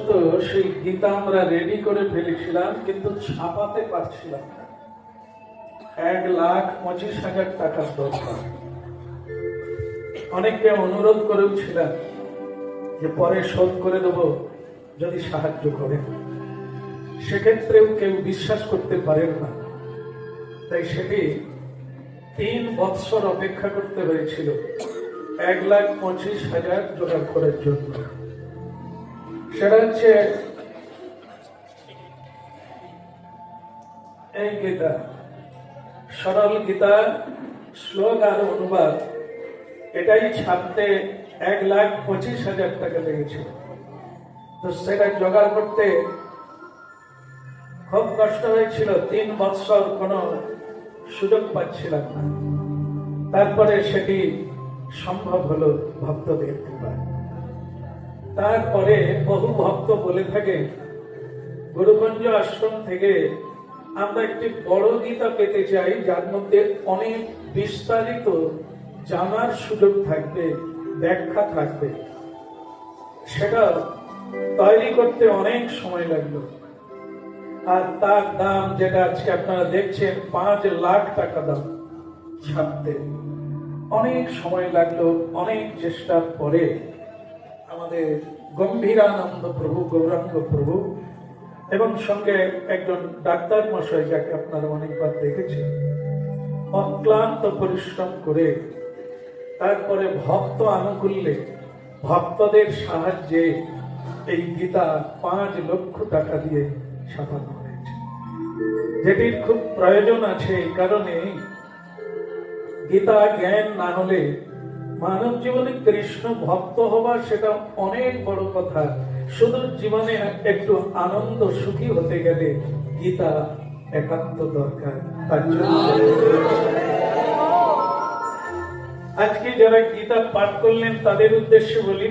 তো সেই গীতা আমরা রেডি করে ফেলেছিলাম, কিন্তু ছাপাতে পারছিলাম না। এক লাখ পঁচিশ হাজার টাকার দরকার। অনেককে অনুরোধ করেওছিলাম যে পরে শোধ করে দেব যদি সাহায্য করেন। সেক্ষেত্রেও কেউ বিশ্বাস করতে পারেন না। তাই সেটি তিন বৎসর অপেক্ষা করতে হয়েছিল। এক লাখ পঁচিশ হাজার জোগাড় করার জন্য। সেটা হচ্ছে এই গীতা, সরল গীতা, শ্লোক আর অনুবাদ, এটাই ছাপতে এক লাখ পঁচিশ হাজার টাকা লেগেছিল তো সেটা জোগাড় করতে খুব কষ্ট হয়েছিল, তিন বৎসর কোনো সুযোগ পাচ্ছিলাম না। তারপরে সেটি সম্ভব হলো ভক্তদের কৃপায়। তারপরে বহু ভক্ত বলে থাকে গুরুকুঞ্জ আশ্রম থেকে আমরা একটি বড় গীতা পেতে চাই, যার মধ্যে অনেক বিস্তারিত জানার সুযোগ থাকবে, ব্যাখ্যা থাকবে। সেটা তৈরি করতে অনেক সময় লাগল। আর তার দাম যেটা আজকে আপনারা দেখছেন, পাঁচ লাখ টাকা দাম ছাপতে অনেক সময় লাগল, অনেক চেষ্টার পরে আমাদের গম্ভীরানন্দ প্রভু, গৌরাঙ্গ প্রভু এবং সঙ্গে একজন ডাক্তার মশাই যাকে আপনারা অনেকবার দেখেছেন। অক্লান্ত পরিশ্রম করে তারপরে ভক্ত আনুকূল্যে, ভক্তদের সাহায্যে এই গীতা পাঁচ লক্ষ টাকা দিয়ে ছাপানো হয়েছে। যেটির খুব প্রয়োজন আছে এই কারণে গীতা জ্ঞান না হলে মানব জীবনে কৃষ্ণ ভক্ত হওয়া সেটা অনেক বড় কথা। শুধু জীবনে একটু আনন্দ সুখী হতে গেলে গীতা একান্ত দরকার। আজকে যারা গীতা পাঠ করলেন, তাদের উদ্দেশ্যে বলি